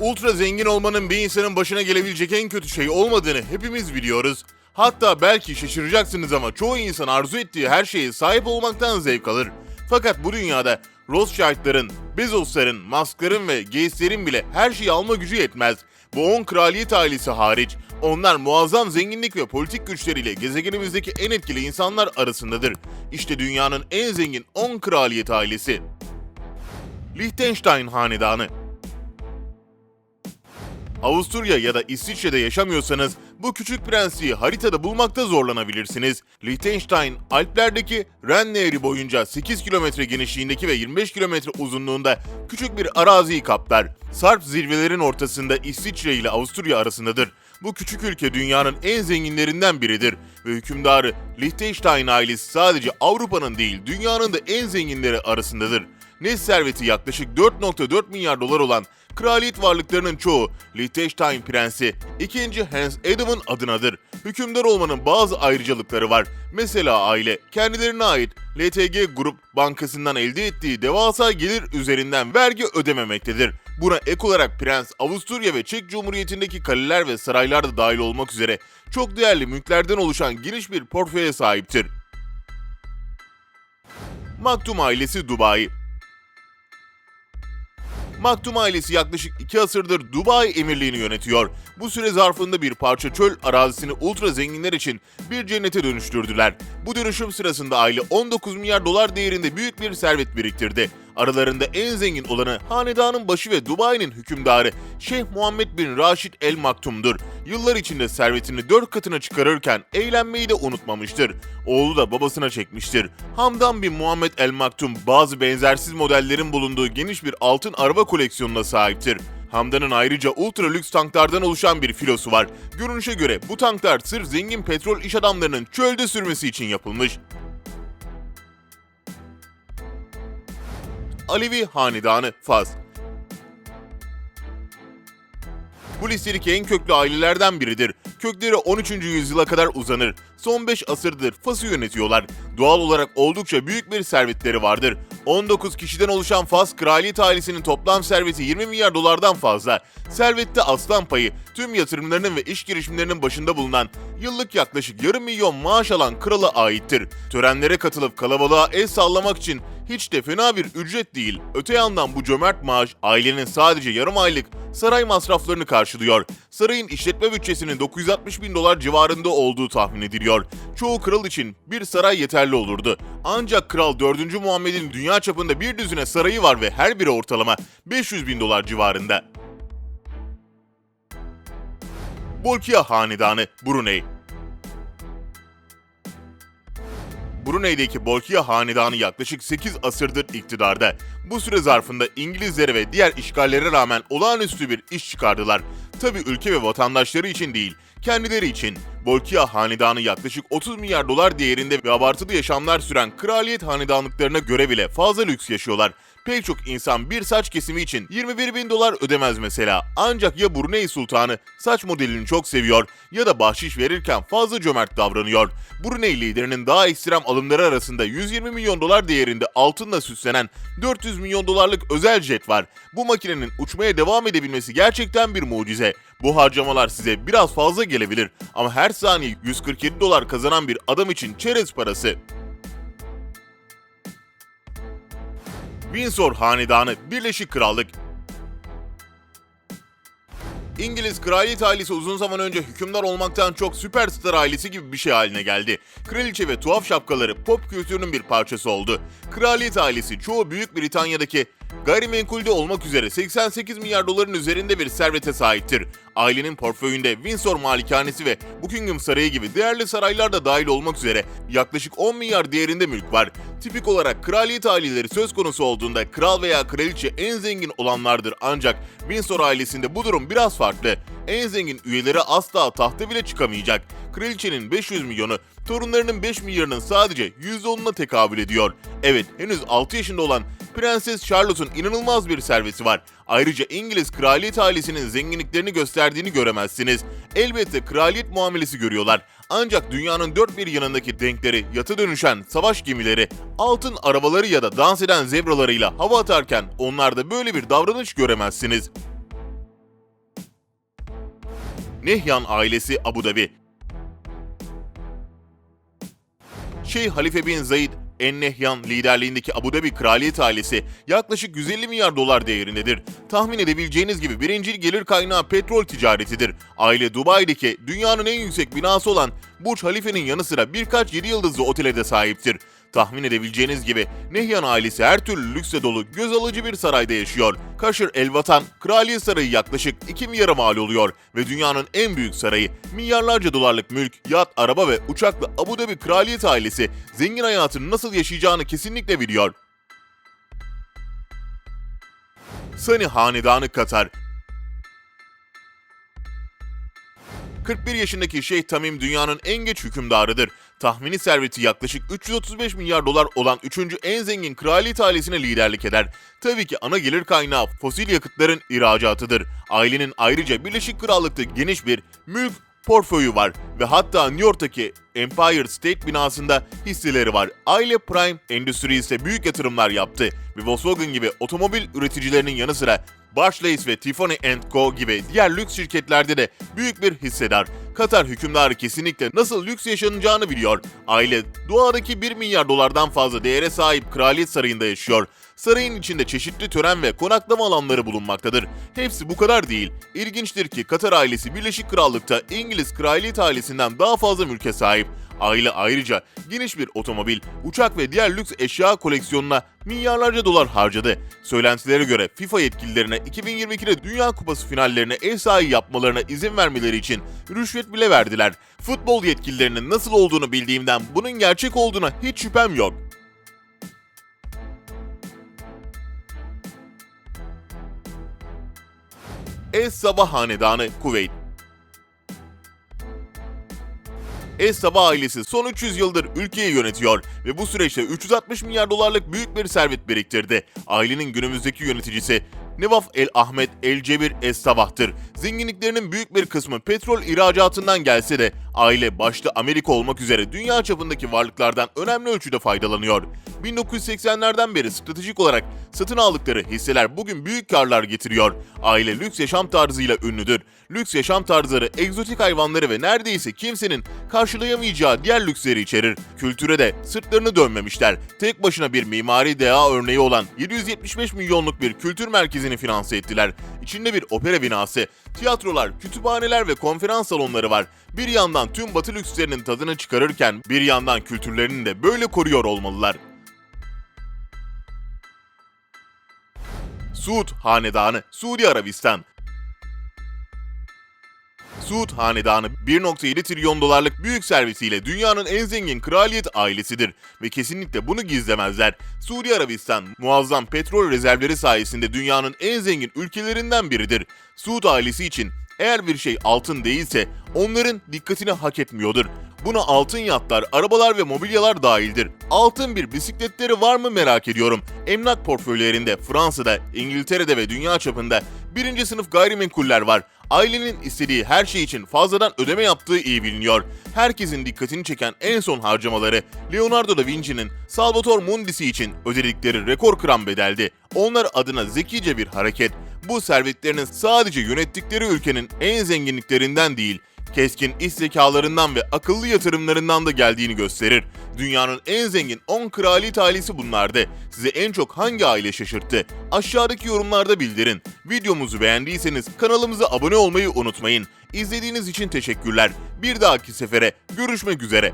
Ultra zengin olmanın bir insanın başına gelebilecek en kötü şey olmadığını hepimiz biliyoruz. Hatta belki şaşıracaksınız ama çoğu insan arzu ettiği her şeye sahip olmaktan zevk alır. Fakat bu dünyada Rothschild'ların, Bezos'ların, Musk'ların ve Gates'lerin bile her şeyi alma gücü yetmez. Bu 10 kraliyet ailesi hariç, onlar muazzam zenginlik ve politik güçleriyle gezegenimizdeki en etkili insanlar arasındadır. İşte dünyanın en zengin 10 kraliyet ailesi. Liechtenstein Hanedanı Avusturya ya da İsviçre'de yaşamıyorsanız bu küçük prensi haritada bulmakta zorlanabilirsiniz. Liechtenstein, Alplerdeki Ren Nehri boyunca 8 kilometre genişliğindeki ve 25 kilometre uzunluğunda küçük bir araziyi kaplar. Sarp zirvelerin ortasında İsviçre ile Avusturya arasındadır. Bu küçük ülke dünyanın en zenginlerinden biridir ve hükümdarı Liechtenstein ailesi sadece Avrupa'nın değil dünyanın da en zenginleri arasındadır. Net serveti yaklaşık 4.4 milyar dolar olan kraliyet varlıklarının çoğu Liechtenstein prensi 2. Hans Adam'ın adınadır. Hükümdar olmanın bazı ayrıcalıkları var. Mesela aile kendilerine ait LTG Grup Bankası'ndan elde ettiği devasa gelir üzerinden vergi ödememektedir. Buna ek olarak prens Avusturya ve Çek Cumhuriyeti'ndeki kaleler ve saraylar da dahil olmak üzere çok değerli mülklerden oluşan geniş bir portföye sahiptir. Maktum ailesi Dubai Maktum ailesi yaklaşık iki asırdır Dubai emirliğini yönetiyor. Bu süre zarfında bir parça çöl arazisini ultra zenginler için bir cennete dönüştürdüler. Bu dönüşüm sırasında aile 19 milyar dolar değerinde büyük bir servet biriktirdi. Aralarında en zengin olanı hanedanın başı ve Dubai'nin hükümdarı Şeyh Muhammed bin Raşid El Maktum'dur. Yıllar içinde servetini dört katına çıkarırken eğlenmeyi de unutmamıştır. Oğlu da babasına çekmiştir. Hamdan bin Muhammed El Maktum bazı benzersiz modellerin bulunduğu geniş bir altın araba koleksiyonuna sahiptir. Hamdan'ın ayrıca ultra lüks tanklardan oluşan bir filosu var. Görünüşe göre bu tanklar sırf zengin petrol iş adamlarının çölde sürmesi için yapılmış. Alevi Hanedanı Faz Bu listedeki en köklü ailelerden biridir. Kökleri 13. yüzyıla kadar uzanır. Son 5 asırdır Fas'ı yönetiyorlar. Doğal olarak oldukça büyük bir servetleri vardır. 19 kişiden oluşan Fas kraliyet ailesinin toplam serveti 20 milyar dolardan fazla. Servette aslan payı tüm yatırımlarının ve iş girişimlerinin başında bulunan yıllık yaklaşık yarım milyon maaş alan krala aittir. Törenlere katılıp kalabalığa el sallamak için hiç de fena bir ücret değil. Öte yandan bu cömert maaş ailenin sadece yarım aylık saray masraflarını karşılıyor. Sarayın işletme bütçesinin 960 bin dolar civarında olduğu tahmin ediliyor. Çoğu kral için bir saray yeterli olurdu. Ancak Kral 4. Muhammed'in dünya çapında bir düzine sarayı var ve her biri ortalama 500 bin dolar civarında. Bolkiah Hanedanı Brunei Brunei'deki Bolkiah Hanedanı yaklaşık 8 asırdır iktidarda. Bu süre zarfında İngilizlere ve diğer işgallere rağmen olağanüstü bir iş çıkardılar. Tabi ülke ve vatandaşları için değil, kendileri için. Bolkiah Hanedanı yaklaşık 30 milyar dolar değerinde ve abartılı yaşamlar süren kraliyet hanedanlıklarına göre bile fazla lüks yaşıyorlar. Pek çok insan bir saç kesimi için 21 bin dolar ödemez mesela. Ancak ya Brunei Sultanı saç modelini çok seviyor ya da bahşiş verirken fazla cömert davranıyor. Brunei liderinin daha ekstrem alımları arasında 120 milyon dolar değerinde altınla süslenen 400 milyon dolarlık özel jet var. Bu makinenin uçmaya devam edebilmesi gerçekten bir mucize. Bu harcamalar size biraz fazla gelebilir ama her saniye 147 dolar kazanan bir adam için çerez parası. Windsor Hanedanı Birleşik Krallık İngiliz kraliyet ailesi uzun zaman önce hükümdar olmaktan çok süperstar ailesi gibi bir şey haline geldi. Kraliçe ve tuhaf şapkaları pop kültürünün bir parçası oldu. Kraliyet ailesi çoğu Büyük Britanya'daki gayrimenkulde olmak üzere 88 milyar doların üzerinde bir servete sahiptir. Ailenin portföyünde Windsor Malikanesi ve Buckingham Sarayı gibi değerli saraylar da dahil olmak üzere yaklaşık 10 milyar değerinde mülk var. Tipik olarak kraliyet aileleri söz konusu olduğunda kral veya kraliçe en zengin olanlardır ancak Windsor ailesinde bu durum biraz farklı. En zengin üyeleri asla tahta bile çıkamayacak. Kraliçenin 500 milyonu, torunlarının 5 milyarının sadece %10'una tekabül ediyor. Evet, henüz 6 yaşında olan Prenses Charlotte'un inanılmaz bir serveti var. Ayrıca İngiliz kraliyet ailesinin zenginliklerini gösterdiğini göremezsiniz. Elbette kraliyet muamelesi görüyorlar. Ancak dünyanın dört bir yanındaki denkleri, yata dönüşen savaş gemileri, altın arabaları ya da dans eden zebralarıyla hava atarken onlarda böyle bir davranış göremezsiniz. Nehyan ailesi Abu Dhabi. Şeyh Halife bin Zayed En Nehyan liderliğindeki Abu Dhabi kraliyet ailesi yaklaşık 150 milyar dolar değerindedir. Tahmin edebileceğiniz gibi birincil gelir kaynağı petrol ticaretidir. Aile Dubai'deki dünyanın en yüksek binası olan Burj Halife'nin yanı sıra birkaç 7 yıldızlı otele de sahiptir. Tahmin edebileceğiniz gibi Nehyan ailesi her türlü lüksle dolu göz alıcı bir sarayda yaşıyor. Kaşır El Vatan, Kraliyet Sarayı yaklaşık 2 milyara mal oluyor ve dünyanın en büyük sarayı. Milyarlarca dolarlık mülk, yat, araba ve uçakla Abu Dhabi kraliyet ailesi zengin hayatını nasıl yaşayacağını kesinlikle biliyor. Sani Hanedanı Katar 41 yaşındaki Şeyh Tamim dünyanın en geç hükümdarıdır. Tahmini serveti yaklaşık 335 milyar dolar olan 3. en zengin kraliyet ailesine liderlik eder. Tabii ki ana gelir kaynağı fosil yakıtların ihracatıdır. Ailenin ayrıca Birleşik Krallık'ta geniş bir mülk portföyü var ve hatta New York'taki Empire State binasında hisseleri var. Aile Prime Enduries'e büyük yatırımlar yaptı ve Volkswagen gibi otomobil üreticilerinin yanı sıra Barclays ve Tiffany Co gibi diğer lüks şirketlerde de büyük bir hissedar. Katar hükümdarı kesinlikle nasıl lüks yaşanacağını biliyor. Aile doğadaki 1 milyar dolardan fazla değere sahip kraliyet sarayında yaşıyor. Sarayın içinde çeşitli tören ve konaklama alanları bulunmaktadır. Hepsi bu kadar değil. İlginçtir ki Katar ailesi Birleşik Krallık'ta İngiliz kraliyet ailesinden daha fazla mülke sahip. Aile ayrıca geniş bir otomobil, uçak ve diğer lüks eşya koleksiyonuna milyarlarca dolar harcadı. Söylentilere göre FIFA yetkililerine 2022'de Dünya Kupası finallerine ev sahibi yapmalarına izin vermeleri için rüşvet bile verdiler. Futbol yetkililerinin nasıl olduğunu bildiğimden bunun gerçek olduğuna hiç şüphem yok. Es Sabah Hanedanı Kuveyt Es Sabah ailesi son 300 yıldır ülkeyi yönetiyor ve bu süreçte 360 milyar dolarlık büyük bir servet biriktirdi. Ailenin günümüzdeki yöneticisi Nevaf El Ahmet El Cebir Es Sabah'tır. Zenginliklerinin büyük bir kısmı petrol ihracatından gelse de aile başta Amerika olmak üzere dünya çapındaki varlıklardan önemli ölçüde faydalanıyor. 1980'lerden beri stratejik olarak satın aldıkları hisseler bugün büyük karlar getiriyor. Aile lüks yaşam tarzıyla ünlüdür. Lüks yaşam tarzları, egzotik hayvanları ve neredeyse kimsenin karşılayamayacağı diğer lüksleri içerir. Kültüre de sırtlarını dönmemişler. Tek başına bir mimari deha örneği olan 775 milyonluk bir kültür merkezini finanse ettiler. İçinde bir opera binası, tiyatrolar, kütüphaneler ve konferans salonları var. Bir yandan tüm batı lükslerinin tadını çıkarırken bir yandan kültürlerini de böyle koruyor olmalılar. Suud Hanedanı, Suudi Arabistan. Suud Hanedanı 1.7 trilyon dolarlık büyük servisiyle dünyanın en zengin kraliyet ailesidir ve kesinlikle bunu gizlemezler. Suudi Arabistan muazzam petrol rezervleri sayesinde dünyanın en zengin ülkelerinden biridir. Suud ailesi için eğer bir şey altın değilse onların dikkatini hak etmiyordur. Buna altın yatlar, arabalar ve mobilyalar dahildir. Altın bir bisikletleri var mı merak ediyorum. Emlak portföylerinde Fransa'da, İngiltere'de ve dünya çapında birinci sınıf gayrimenkuller var. Ailenin istediği her şey için fazladan ödeme yaptığı iyi biliniyor. Herkesin dikkatini çeken en son harcamaları Leonardo da Vinci'nin Salvator Mundi'si için ödedikleri rekor kıran bedeldi. Onlar adına zekice bir hareket. Bu servetlerinin sadece yönettikleri ülkenin en zenginliklerinden değil, keskin iş zekalarından ve akıllı yatırımlarından da geldiğini gösterir. Dünyanın en zengin 10 kraliyet ailesi bunlardı. Size en çok hangi aile şaşırttı? Aşağıdaki yorumlarda bildirin. Videomuzu beğendiyseniz kanalımıza abone olmayı unutmayın. İzlediğiniz için teşekkürler. Bir dahaki sefere görüşmek üzere.